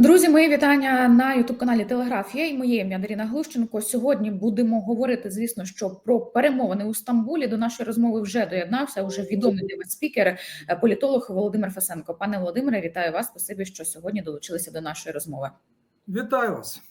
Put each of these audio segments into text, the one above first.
Друзі, мої вітання на Ютуб каналі Телеграфія і моє ім'я Даріна Глущенко. Сьогодні будемо говорити, звісно, що про перемовини у Стамбулі. До нашої розмови вже доєднався уже відомий для вас спікер, е, політолог Володимир Фасенко. Пане Володимире, вітаю вас. Спасибі, що сьогодні долучилися до нашої розмови. Вітаю вас.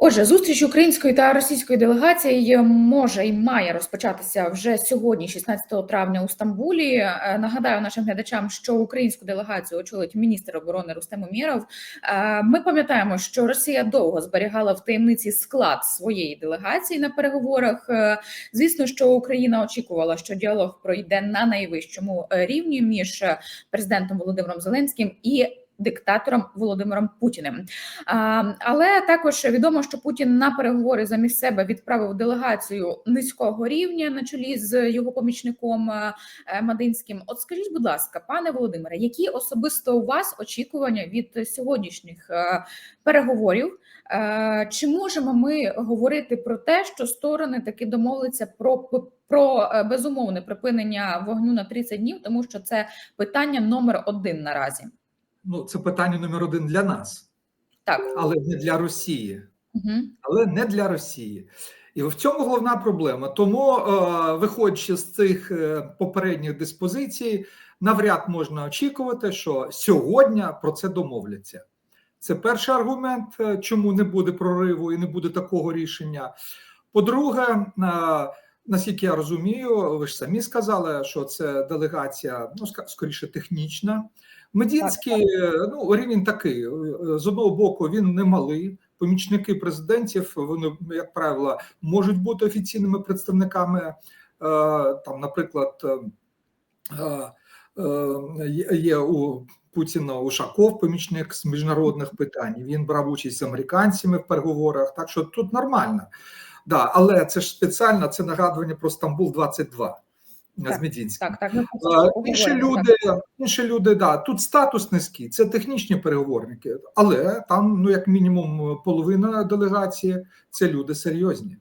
Отже, зустріч української та російської делегації може і має розпочатися вже сьогодні, 16 травня, у Стамбулі. Е, Нагадаю нашим глядачам, що українську делегацію очолить міністр оборони Рустем Умєров. Е, Ми пам'ятаємо, що Росія довго зберігала в таємниці склад своєї делегації на переговорах. Е, Звісно, що Україна очікувала, що діалог пройде на найвищому рівні між президентом Володимиром Зеленським і диктатором Володимиром Путіним. Але також відомо, що Путін на переговори замість себе відправив делегацію низького рівня на чолі з його помічником е, Мадинським. От скажіть, будь ласка, пане Володимире, які особисто у вас очікування від сьогоднішніх е, переговорів? Е, Чи можемо ми говорити про те, що сторони таки домовляться про про безумовне припинення вогню на 30 днів, тому що це питання номер один наразі? Ну, це питання номер один для нас, Так. але не для Росії. Угу. Але не для Росії. І в цьому головна проблема. Тому, е, виходячи з цих е, попередніх диспозицій, навряд можна очікувати, що сьогодні про це домовляться. Це перший аргумент, е, чому не буде прориву і не буде такого рішення. По-друге, наскільки я розумію, ви ж самі сказали, що це делегація, ну скоріше технічна. Медінський ну рівень такий. е, З одного боку, він не малий. Помічники президентів, вони, як правило, можуть бути офіційними представниками. е, Там, наприклад, е, е, є у Путіна Ушаков, помічник з міжнародних питань. Він брав участь з американцями в переговорах. Так що тут нормально. Да, але це ж спеціально це нагадування про Стамбул 22 з Так, Медінським. Так, так, це А, Інші так. люди, інші люди, да, тут статус низький, це технічні переговорники, але там, ну, як мінімум, половина делегації це люди серйозні,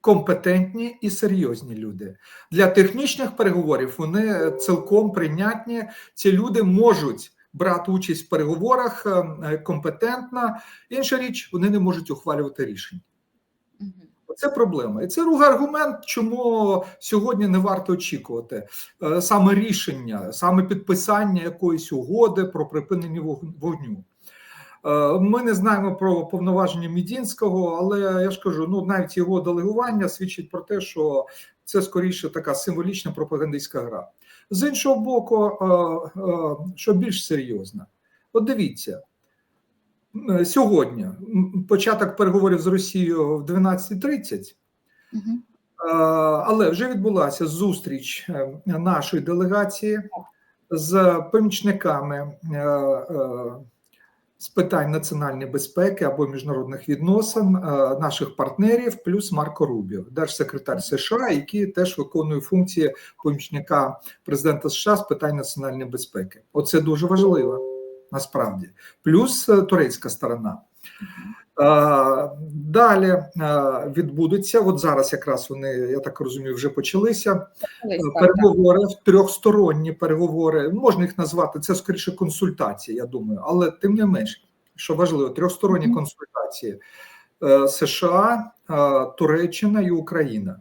компетентні і серйозні люди. Для технічних переговорів вони цілком прийнятні. Ці люди можуть брати участь в переговорах е, компетентно. Інша річ, вони не можуть ухвалювати рішення. Це проблема, і це другий аргумент, чому сьогодні не варто очікувати е, саме рішення, саме підписання якоїсь угоди про припинення вогню. Е, Ми не знаємо про повноваження Мідінського, але я ж кажу, ну навіть його делегування свідчить про те, що це скоріше така символічна пропагандистська гра. З іншого боку, е, що більш серйозно, от дивіться. Е, Сьогодні початок переговорів з Росією в 12.30, Мгм. е, але вже відбулася зустріч е, нашої делегації з помічниками з питань національної безпеки або міжнародних відносин наших партнерів, плюс Марко Рубіо, держсекретар США, який теж виконує функції помічника президента США з питань національної безпеки. Оце дуже важливо насправді, плюс е, турецька сторона. Е, Далі е, відбудуться. От зараз якраз вони, я так розумію, вже почалися переговори, трьохсторонні переговори. Можна їх назвати це скоріше консультації, я думаю, але тим не менш, що важливо, трьохсторонні консультації США, Туреччина і Україна.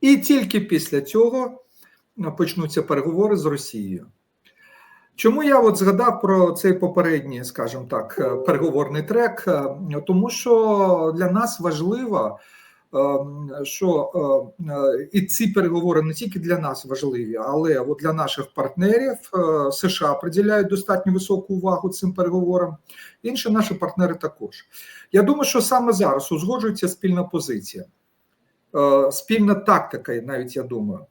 І тільки після цього почнуться переговори з Росією. Чому я от згадав про цей попередній, скажімо так, е, переговорний трек? Е, Тому що для нас важливо, е, що е, і ці переговори не тільки для нас важливі, але от для наших партнерів США приділяють достатньо високу увагу цим переговорам. Інші наші партнери також. Я думаю, що саме зараз узгоджується спільна позиція, спільна тактика, навіть я думаю,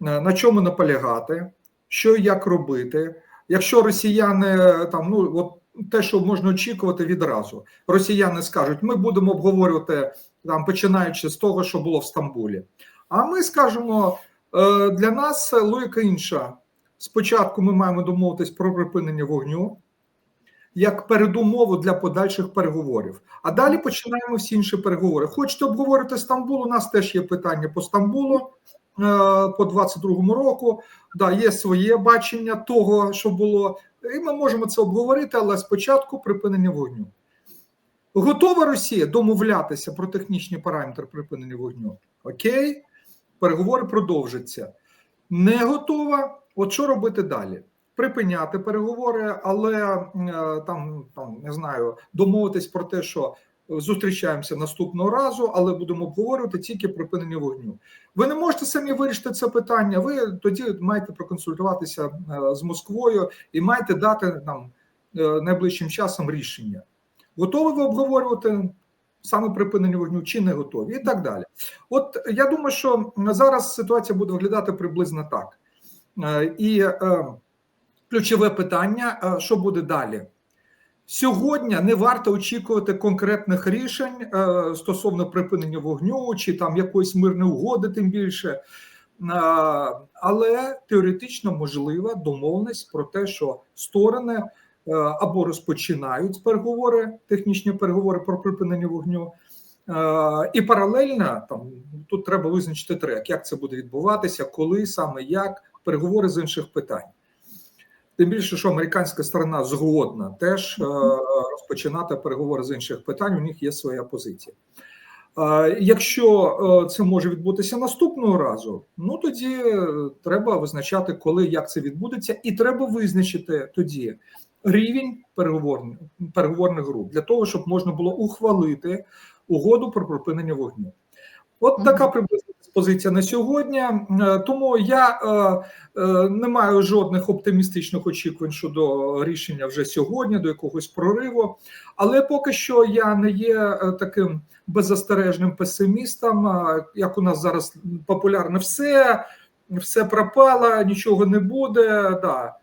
на чому наполягати, що і як робити. Якщо росіяни там, ну от те, що можна очікувати відразу, росіяни скажуть, ми будемо обговорювати там, починаючи з того, що було в Стамбулі. А ми скажемо, е, для нас логіка інша. Спочатку ми маємо домовитись про припинення вогню як передумову для подальших переговорів. А далі починаємо всі інші переговори. Хочете обговорити Стамбул? У нас теж є питання по Стамбулу е, по 22-му року. Да, є своє бачення того, що було і ми можемо це обговорити, але спочатку припинення вогню. Готова Росія домовлятися про технічні параметри припинення вогню? Окей, переговори продовжаться. Не готова. От що робити далі? Припиняти переговори, але е, там, там не знаю, домовитись про те, що зустрічаємося наступного разу, але будемо обговорювати тільки припинення вогню. Ви не можете самі вирішити це питання. Ви тоді маєте проконсультуватися е, з Москвою і маєте дати нам е, найближчим часом рішення. Готові ви обговорювати саме припинення вогню чи не готові, і так далі. От я думаю, що зараз ситуація буде виглядати приблизно так. Е, І ключове питання: що буде далі? Сьогодні не варто очікувати конкретних рішень е, стосовно припинення вогню чи там якоїсь мирної угоди, тим більше. Е, Але теоретично можлива домовленість про те, що сторони е, або розпочинають переговори, технічні переговори про припинення вогню, і паралельно там тут треба визначити трек, як це буде відбуватися, коли саме як переговори з інших питань. Тим більше, що американська сторона згодна теж е, розпочинати переговори з інших питань. У них є своя позиція. Е, Якщо е, це може відбутися наступного разу, ну тоді треба визначати, коли як це відбудеться, і треба визначити тоді рівень переговорних переговорних груп для того, щоб можна було ухвалити угоду про припинення вогню. От така приблизна позиція на сьогодні. Е, Тому я е, е, не маю жодних оптимістичних очікувань щодо рішення вже сьогодні, до якогось прориву. Але поки що я не є таким беззастережним песимістом, як у нас зараз популярно все, все пропало, нічого не буде. Да.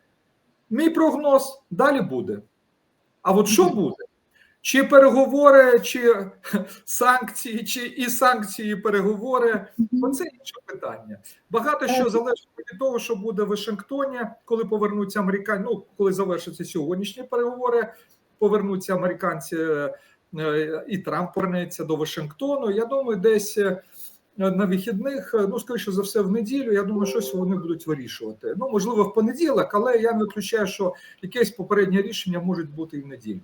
Мій прогноз далі буде. А от що буде? Чи переговори, чи санкції, чи і санкції, і переговори оце інше питання. Багато що Е, залежить від того, що буде в Вашингтоні, коли повернуться американці. Ну коли завершаться сьогоднішні переговори, повернуться американці, е, і Трамп повернеться до Вашингтону. Я думаю, десь е, на вихідних, е, ну скоріше за все, в неділю. Я думаю, щось вони будуть вирішувати. Ну можливо, в понеділок, але я не виключаю, що якесь попереднє рішення можуть бути і в неділю.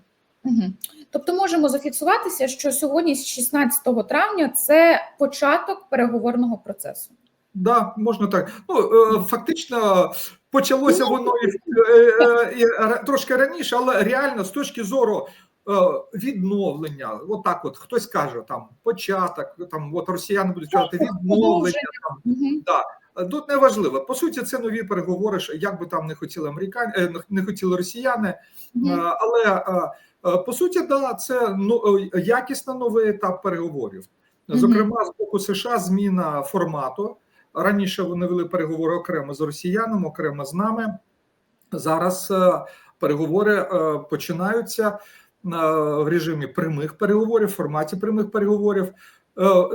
Тобто можемо зафіксуватися, що сьогодні, з 16 травня, це початок переговорного процесу. Да, можна так. Ну е, фактично почалося воно і, е, е, і трошки раніше, але реально з точки зору відновлення, отак, от хтось каже там початок, там от росіяни будуть казати відновлення. Там. Е, тут не важливо. По суті, це нові переговори. Як би там не хотіли американ... не хотіли росіяни, Е, але по суті, да, це ну, е, якісно новий етап переговорів. Зокрема, з боку США зміна формату. Раніше вони вели переговори окремо з росіянами, окремо з нами. Зараз е, переговори е, починаються е, в режимі прямих переговорів, в форматі прямих переговорів.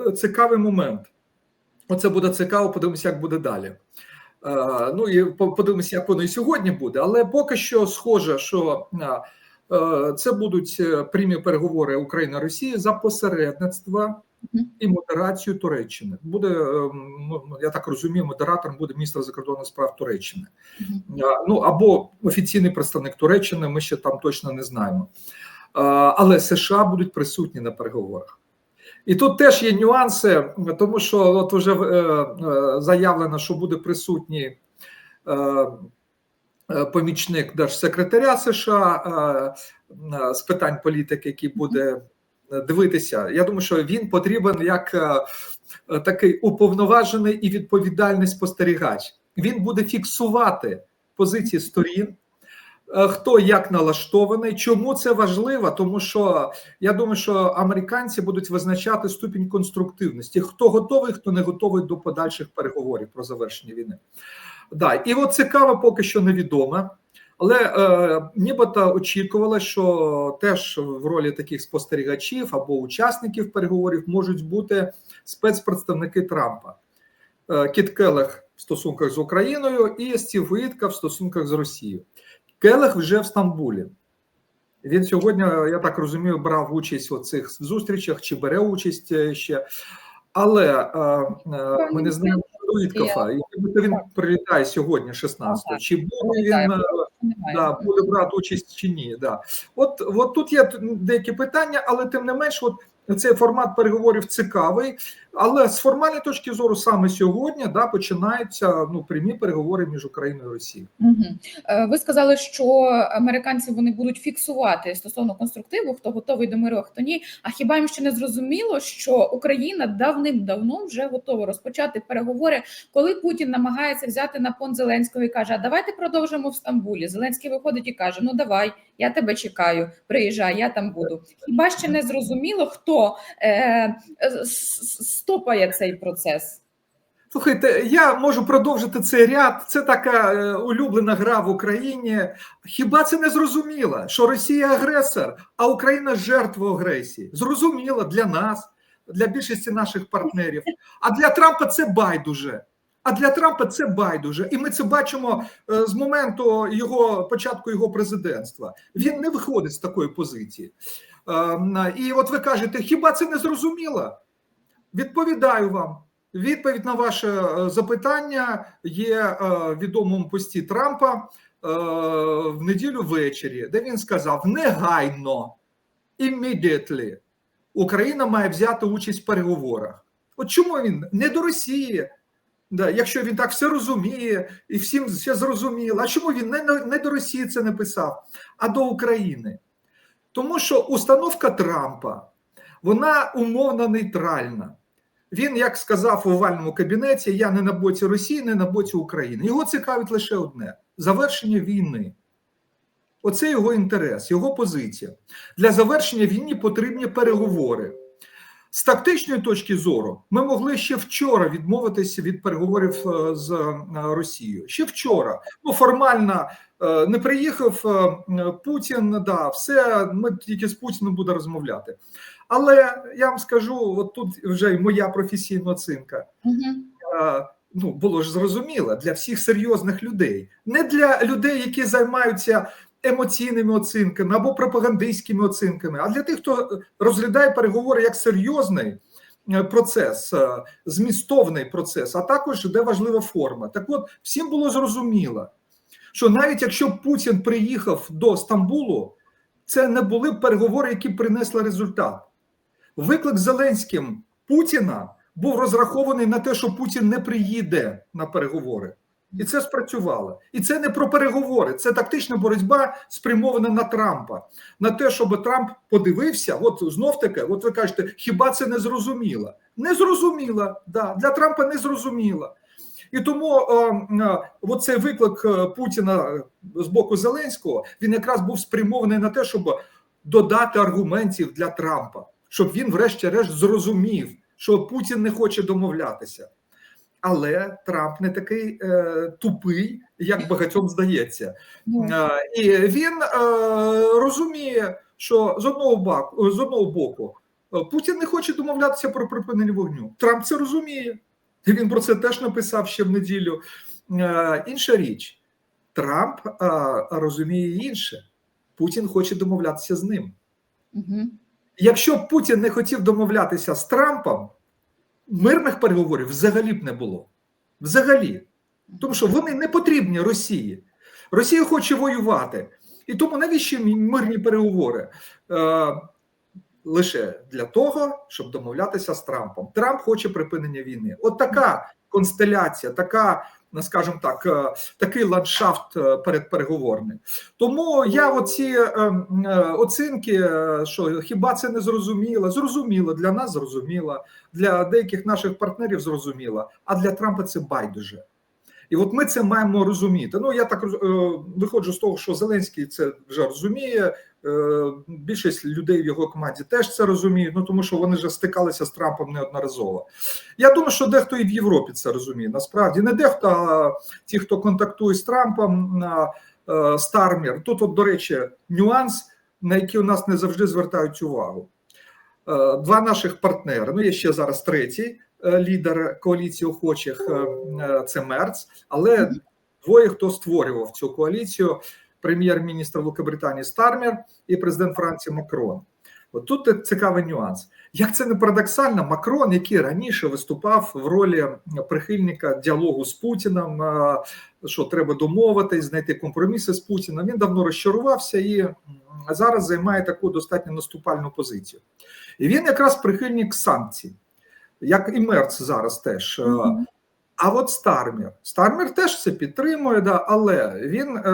Е, Цікавий момент. Оце буде цікаво, подивимося, як буде далі. Е, Ну і по- подивимося, як воно і сьогодні буде. Але поки що схоже, що е, е, це будуть е, прямі переговори Україна Росії за посередництва і модерацію Туреччини. Буде е, я так розумію, модератором буде міністр закордонних справ Туреччини. Е, Ну або офіційний представник Туреччини. Ми ще там точно не знаємо. Е, Але США будуть присутні на переговорах. І тут теж є нюанси, тому що от вже е, е, заявлено, що буде присутній е, е, помічник держсекретаря США е, е, з питань політики, який буде е, дивитися. Я думаю, що він потрібен як е, е, такий уповноважений і відповідальний спостерігач. Він буде фіксувати позиції сторін. е, Хто як налаштований, чому це важливо? Тому що я думаю, що американці будуть визначати ступінь конструктивності, хто готовий, хто не готовий до подальших переговорів про завершення війни. Да, і от цікаво, поки що невідоме, але е, нібито очікувало, що теж в ролі таких спостерігачів або учасників переговорів можуть бути спецпредставники Трампа. Е, Кіт Келех в стосунках з Україною і Стів Вітка в стосунках з Росією. Келех вже в Стамбулі. Він сьогодні, я так розумію, брав участь у цих зустрічах чи бере участь е, ще. Але е, е, ми не знаємо щодо Віткофа. І нібито він прилітає сьогодні, 16-го. Чи буде він е, да, буде брати участь чи ні. Да. От, от тут є деякі питання, але тим не менш, от цей формат переговорів цікавий. Але з формальної точки зору, саме сьогодні да, починаються ну, прямі переговори між Україною і Росією. Угу. Ви сказали, що американці вони будуть фіксувати стосовно конструктиву, хто готовий до миру, а хто ні. А хіба їм ще не зрозуміло, що Україна давним-давно вже готова розпочати переговори, коли Путін намагається взяти на понт Зеленського і каже: А давайте продовжимо в Стамбулі. Зеленський виходить і каже: Ну давай, я тебе чекаю, приїжджай, я там буду. Хіба ще не зрозуміло, хто е, стопає цей процес? Слухайте, я можу продовжити цей ряд. Це така е, улюблена гра в Україні. Хіба це не зрозуміло, що Росія агресор, а Україна жертва агресії? Зрозуміло для нас, для більшості наших партнерів. А для Трампа це байдуже. А для Трампа це байдуже, і ми це бачимо е, з моменту його початку його президентства. Він не виходить з такої позиції. Е, і от ви кажете, хіба це не зрозуміло? Відповідаю вам. Відповідь на ваше е, запитання є відомому пості Трампа в неділю ввечері, де він сказав: негайно, immediately, Україна має взяти участь в переговорах. От чому він не до Росії? Да, Якщо він так все розуміє і всім все зрозуміло, а чому він не, не до Росії це не писав, а до України? Тому що установка Трампа вона умовно нейтральна. Він, як сказав у овальному кабінеті, я не на боці Росії, не на боці України. Його цікавить лише одне завершення війни. Оце його інтерес, його позиція. Для завершення війни потрібні переговори. З тактичної точки зору, ми могли ще вчора відмовитися від переговорів з Росією. Ще вчора. Ну формально не приїхав Путін. Да, все ми тільки з Путіним буде розмовляти. Але я вам скажу: от тут вже й моя професійна оцінка. Угу. Ну було ж зрозуміло для всіх серйозних людей, не для людей, які займаються емоційними оцінками або пропагандистськими оцінками, а для тих, хто розглядає переговори як серйозний процес, змістовний процес, а також де важлива форма. Так от всім було зрозуміло, що навіть якщо Путін приїхав до Стамбулу, це не були переговори, які принесли результат. Виклик Зеленським Путіна був розрахований на те, що Путін не приїде на переговори. І це спрацювало. І це не про переговори, це тактична боротьба спрямована на Трампа, на те, щоб Трамп подивився. От знов таки, от ви кажете, хіба це не зрозуміло? Не зрозуміло, да, для Трампа не зрозуміло. І тому е, цей виклик Путіна з боку Зеленського він якраз був спрямований на те, щоб додати аргументів для Трампа, щоб він, врешті-решт, зрозумів, що Путін не хоче домовлятися. Але Трамп не такий е, тупий, як багатьом здається, е, і він е, розуміє, що з одного боку, з одного боку Путін не хоче домовлятися про припинення вогню. Трамп це розуміє. Він про це теж написав ще в неділю. Е, інша річ, Трамп е, розуміє інше. Путін хоче домовлятися з ним. Угу. Якщо б Путін не хотів домовлятися з Трампом мирних переговорів взагалі б не було. Взагалі. Тому що вони не потрібні Росії. Росія хоче воювати. І тому навіщо мирні переговори? Лише для того, щоб домовлятися з Трампом. Трамп хоче припинення війни. От така констеляція, така, ну, скажімо так, е, такий ландшафт е, перед переговорним. Тому я оці е, оцінки, що хіба це не зрозуміло? Зрозуміло, для нас зрозуміло, для деяких наших партнерів зрозуміло, а для Трампа це байдуже. І от ми це маємо розуміти. Ну я так виходжу з того, що Зеленський це вже розуміє. Більшість людей в його команді теж це розуміють, ну тому що вони вже стикалися з Трампом неодноразово. Я думаю, що дехто і в Європі це розуміє. Насправді не дехто, а ті, хто контактує з Трампом на Стармір. Тут, от, до речі, нюанс, на який у нас не завжди звертають увагу. Два наших партнери. Ну, є ще зараз третій лідер коаліції охочих це Мерц, але двоє хто створював цю коаліцію прем'єр-міністр Великобританії Стармер і президент Франції Макрон. От тут цікавий нюанс. Як це не парадоксально, Макрон, який раніше виступав в ролі прихильника діалогу з Путіним, е, що треба домовитись, знайти компроміси з Путіним, він давно розчарувався і зараз займає таку достатньо наступальну позицію. І він якраз прихильник санкцій, як і Мерц зараз теж. Е, Мгм. А от Стармір. Стармір теж це підтримує, да, але він е,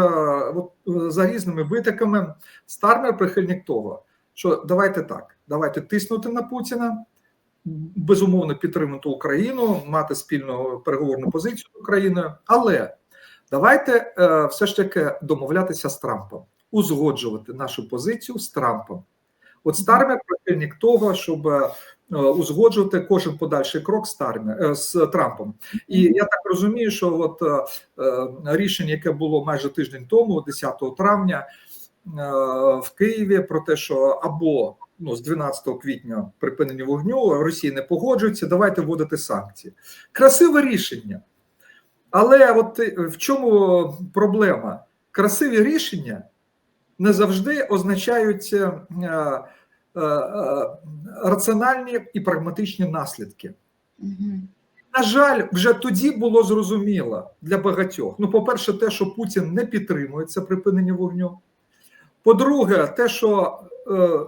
от, е, за різними витоками, Стармір прихильник того, що давайте так, давайте тиснути на Путіна, безумовно підтримати Україну, мати спільну переговорну позицію з Україною, але давайте е, все ж таки домовлятися з Трампом, узгоджувати нашу позицію з Трампом. От Стармер прихильник того, щоб узгоджувати кожен подальший крок з, Стармер, е, з Трампом. І я так розумію, що от е, е, рішення, яке було майже тиждень тому, 10 травня, е, в Києві, про те, що або ну, з 12 квітня припинення вогню Росія не погоджується, давайте вводити санкції. Красиве рішення. Але от е, в чому проблема? Красиві рішення не завжди означають е, е, е, раціональні і прагматичні наслідки. На жаль, вже тоді було зрозуміло для багатьох. Ну, по-перше, те, що Путін не підтримує це припинення вогню. По-друге, те, що е,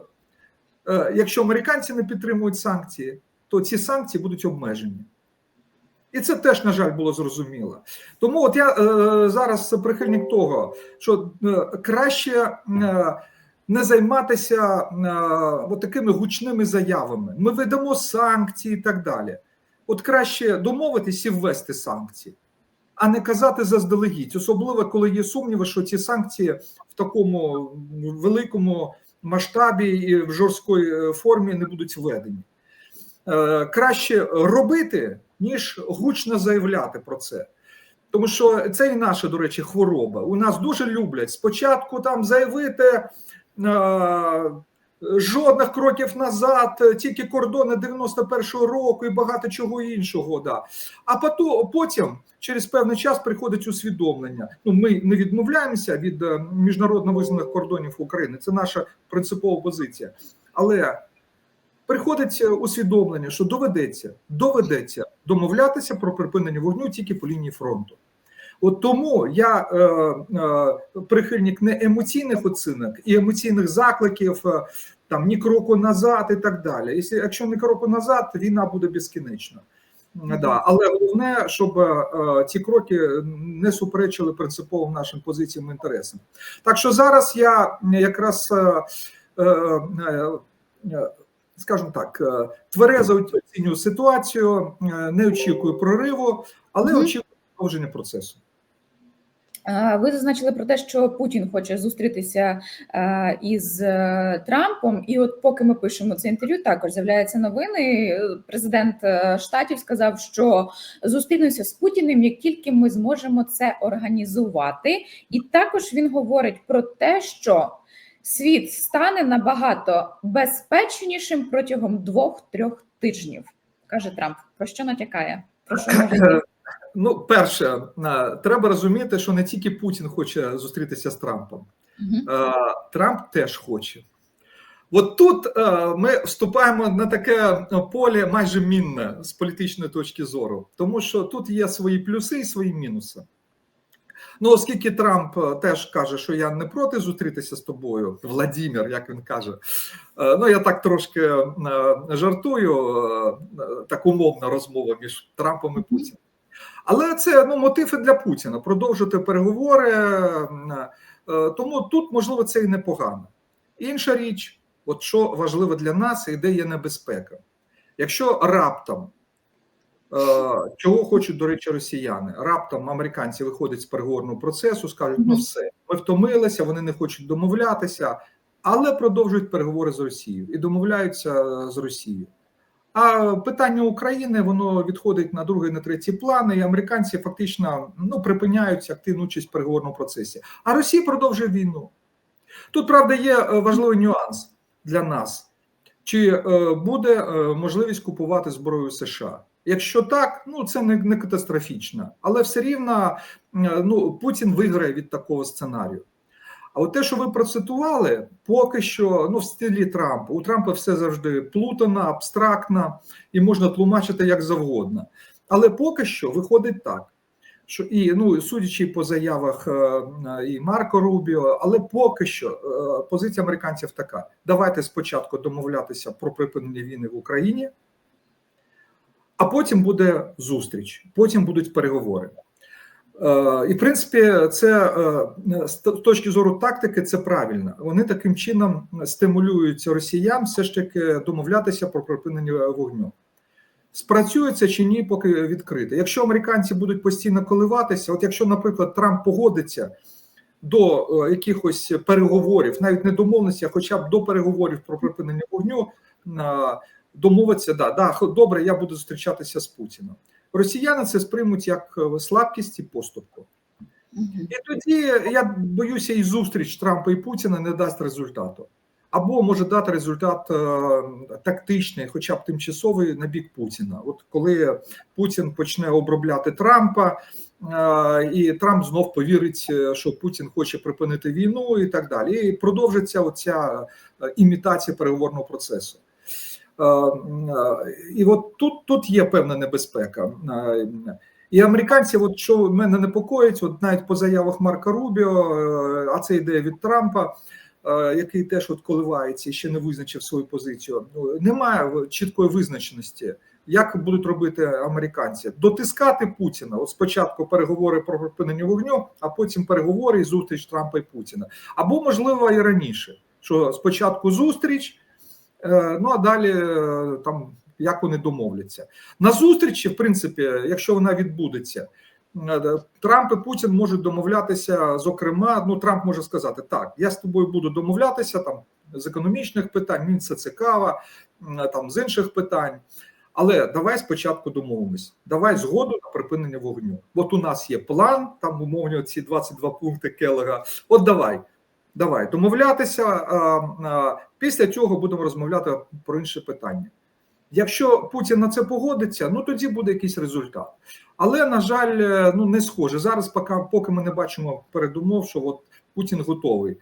е, якщо американці не підтримують санкції, то ці санкції будуть обмежені. І це теж, на жаль, було зрозуміло. Тому от я е, зараз прихильник того, що е, краще е, не займатися е, от такими гучними заявами. Ми ведемо санкції і так далі. От краще домовитись і ввести санкції, а не казати заздалегідь, особливо коли є сумніви, що ці санкції в такому великому масштабі і в жорсткій е, формі не будуть введені. Е, Краще робити, ніж гучно заявляти про це. Тому що це і наша, до речі, хвороба. У нас дуже люблять спочатку там заявити. Е, Жодних кроків назад, тільки кордони 91-го року і багато чого іншого. Да. А потім, потім, через певний час, приходить усвідомлення. Ну, ми не відмовляємося від е, міжнародно визнаних кордонів України. Це наша принципова позиція. Але приходить е, усвідомлення, що доведеться, доведеться домовлятися про припинення вогню тільки по лінії фронту. От тому я е, е, прихильник не емоційних оцінок і емоційних закликів, е, там ні кроку назад і так далі. Якщо, якщо не кроку назад, війна буде безкінечна. Да. Але головне, щоб е, ці кроки не суперечили принциповим нашим позиціям і інтересам. Так що зараз я якраз, е, е, е, е, скажімо так, е, тверезо оцінюю ситуацію, е, не очікую прориву, але очікую продовження процесу. Е, Ви зазначили про те, що Путін хоче зустрітися е, із е, Трампом, і от поки ми пишемо це інтерв'ю, також з'являються новини. Президент штатів сказав, що зустрінемося з Путіним, як тільки ми зможемо це організувати. І також він говорить про те, що світ стане набагато безпечнішим протягом двох-трьох тижнів, каже Трамп. Про що натякає? Про що може? Ну, перше, е, треба розуміти, що не тільки Путін хоче зустрітися з Трампом. Е, Трамп теж хоче. От тут е, ми вступаємо на таке поле майже мінне з політичної точки зору, тому що тут є свої плюси і свої мінуси. Ну, оскільки Трамп теж каже, що я не проти зустрітися з тобою, Владімір, як він каже. Ну, я так трошки жартую, так умовна розмова між Трампом і Путіним. Але це ну, мотиви для Путіна продовжити переговори. е, Тому тут, можливо, це і непогано. Інша річ, от що важливо для нас, і де є небезпека. Якщо раптом, е, чого хочуть, до речі, росіяни, раптом американці виходять з переговорного процесу, скажуть, ну все, ми втомилися, вони не хочуть домовлятися, але продовжують переговори з Росією і домовляються е, з Росією. А питання України воно відходить на другий, на третій плани, і американці фактично ну припиняють активну участь в переговорному процесі. А Росія продовжує війну. Тут правда є е, важливий нюанс для нас: чи е, буде е, можливість купувати зброю США? Якщо так, ну це не, не катастрофічно, але все рівно ну Путін виграє від такого сценарію. А от те, що ви процитували, поки що ну в стилі Трампа. У Трампа все завжди плутано, абстрактно і можна тлумачити як завгодно. Але поки що виходить так. Що і ну судячи по заявах е, і Марко Рубіо, але поки що е, позиція американців така: давайте спочатку домовлятися про припинення війни в Україні, а потім буде зустріч, потім будуть переговори. Е, І в принципі, це е, з точки зору тактики, це правильно. Вони таким чином стимулюють росіян все ж таки домовлятися про припинення вогню. Спрацює це чи ні, поки відкрите. Якщо американці будуть постійно коливатися, от якщо, наприклад, Трамп погодиться до е, якихось переговорів, навіть не домовленості, а хоча б до переговорів про припинення вогню, домовиться, да, да, добре, я буду зустрічатися з Путіним. Росіяни це сприймуть як е, слабкість і поступку. І тоді я боюся, і зустріч Трампа і Путіна не дасть результату. Або може дати результат е, тактичний, хоча б тимчасовий на бік Путіна. От коли Путін почне обробляти Трампа, е, і Трамп знов повірить, що Путін хоче припинити війну і так далі. І продовжиться оця імітація переговорного процесу. Е, І от тут, тут є певна небезпека. Е, і американці, от що мене непокоїть, от навіть по заявах Марка Рубіо, е, а це ідея від Трампа, який теж от коливається і ще не визначив свою позицію. Ну, Немає чіткої визначеності, як будуть робити американці. Дотискати Путіна. От спочатку переговори про припинення вогню, а потім переговори і зустріч Трампа і Путіна. Або можливо і раніше, що спочатку зустріч. Е, Ну а далі е, там як вони домовляться на зустрічі, в принципі, якщо вона відбудеться, е, Трамп і Путін можуть домовлятися. Зокрема, ну Трамп може сказати: так, я з тобою буду домовлятися там з економічних питань, мені це цікаво, там з інших питань. Але давай спочатку домовимось. Давай згоду на припинення вогню. От у нас є план, там умовні ці 22 пункти Келлера. От давай. Давай домовлятися. Після цього будемо розмовляти про інші питання. Якщо Путін на це погодиться, ну тоді буде якийсь результат. Але на жаль, е, ну не схоже. Зараз, поки, поки ми не бачимо передумов, що от Путін готовий.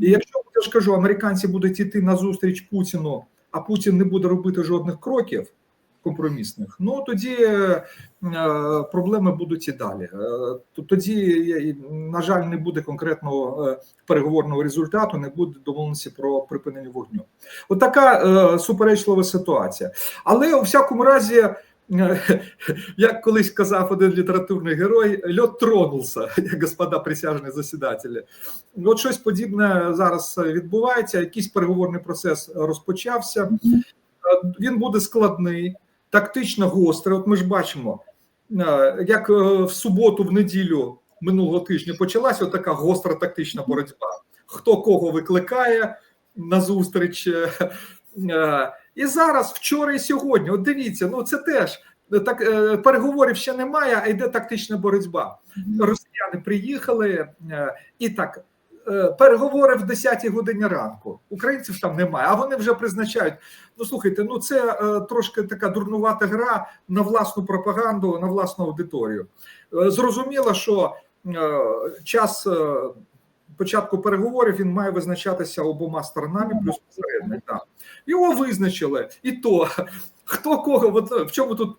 І якщо я ж кажу, американці будуть йти на зустріч Путіну, а Путін не буде робити жодних кроків компромісних, ну тоді е, проблеми будуть і далі. Е, тоді, на жаль, не буде конкретного е, переговорного результату, не буде домовленості про припинення вогню. От така е, суперечлива ситуація. Але у всякому разі. Як колись казав один літературний герой, льот тронулся, господа присяжні засідателі. От щось подібне зараз відбувається. Якийсь переговорний процес розпочався. Він буде складний, тактично гострий. От ми ж бачимо, е, як е, в суботу, в неділю минулого тижня почалася така гостра тактична боротьба. Хто кого викликає на зустріч. е, І зараз, вчора і сьогодні, от дивіться, ну це теж так переговорів ще немає, а йде тактична боротьба. Росіяни приїхали і так. Е, Переговори в 10-й годині ранку. Українців там немає, а вони вже призначають. Ну слухайте, ну це е, трошки така дурнувата гра на власну пропаганду, на власну аудиторію. Е, зрозуміло, що час початку переговорів він має визначатися обома сторонами, плюс посередник. Да. Його визначили, і то хто кого, от в чому тут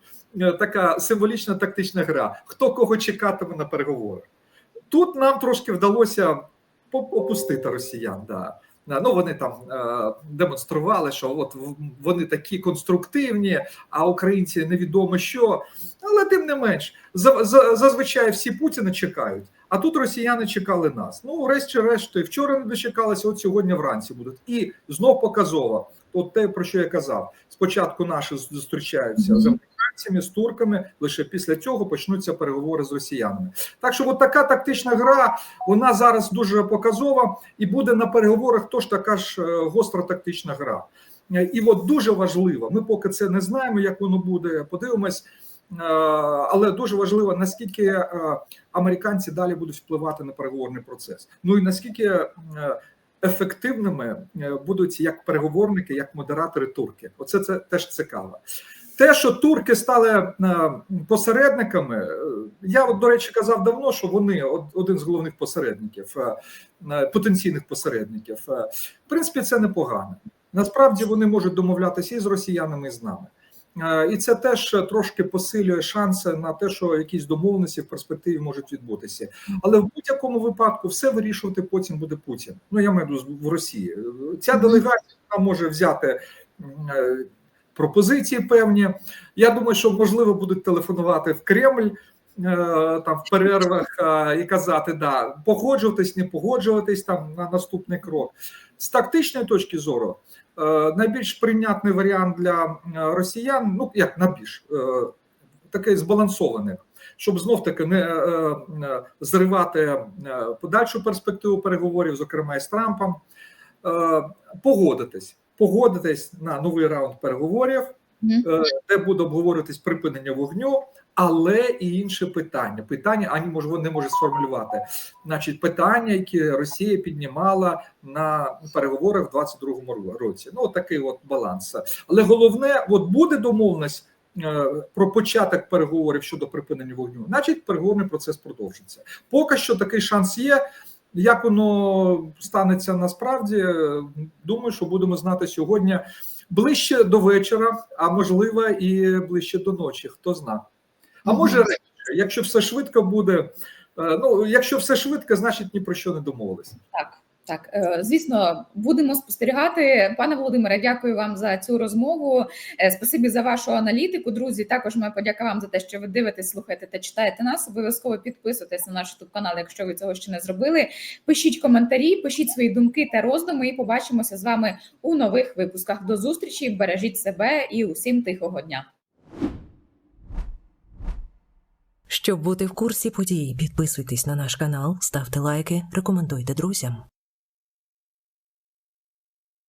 така символічна тактична гра, хто кого чекатиме на переговори. Тут нам трошки вдалося опустити росіян. Да. Да, Ну вони там е, демонстрували, що от вони такі конструктивні, а українці невідомо що. Але тим не менш, за, за, зазвичай всі Путіна чекають. А тут росіяни чекали нас. Ну, врешті-решт, вчора не дочекалися, от сьогодні вранці будуть. І знов показово, от те, про що я казав. Спочатку наші зустрічаються з американцями, з турками, лише після цього почнуться переговори з росіянами. Так що, от така тактична гра, вона зараз дуже показова, і буде на переговорах тож така ж е, гостра тактична гра. Е, І от дуже важливо, ми поки це не знаємо, як воно буде. Подивимось. Е, Але дуже важливо, наскільки американці далі будуть впливати на переговорний процес. Ну і наскільки ефективними е, будуть як переговорники, як модератори турки. Оце це теж цікаво. Те, що турки стали е, посередниками, е, я от, до речі казав давно, що вони од- один з головних посередників, потенційних посередників. В принципі, це непогано. Насправді вони можуть домовлятися і з росіянами, і з нами. Е, І це теж трошки посилює шанси на те, що якісь домовленості в перспективі можуть відбутися. Але в будь-якому випадку все вирішувати потім буде Путін. Ну я маю в Росії. Ця делегація вона може взяти е, пропозиції певні. Я думаю, що можливо будуть телефонувати в Кремль. е, Там в перервах і казати, да, погоджуватись, не погоджуватись там на наступний крок. З тактичної точки зору, найбільш прийнятний варіант для е, росіян, ну як найбільш е, такий збалансований, щоб знов таки не е, е, зривати е, подальшу перспективу переговорів, зокрема і з Трампом, е, погодитись, погодитись на новий раунд переговорів, е, де буде обговорюватись припинення вогню, але і інші питання. Питання ані може не може сформулювати. Значить, питання, які Росія піднімала на переговорах в 22-му році. Ну, такий от баланс. Але головне, от буде домовленість е, про початок переговорів щодо припинення вогню, значить, переговорний процес продовжиться. Поки що такий шанс є. Як воно станеться насправді, е, думаю, що будемо знати сьогодні ближче до вечора, а можливо і ближче до ночі. Хто зна. А може, може раніше, якщо все швидко буде. е, Ну, якщо все швидко, значить ні про що не домовилися. Так, так, е, звісно, будемо спостерігати. Пане Володимире, дякую вам за цю розмову. Е, Спасибі за вашу аналітику. Друзі, також моя подяка вам за те, що ви дивитесь, слухаєте та читаєте нас. Обов'язково підписуйтесь на наш youtube канал, якщо ви цього ще не зробили. Пишіть коментарі, пишіть свої думки та роздуми. І побачимося з вами у нових випусках. До зустрічі! Бережіть себе і усім тихого дня. Щоб бути в курсі подій, підписуйтесь на наш канал, ставте лайки, рекомендуйте друзям.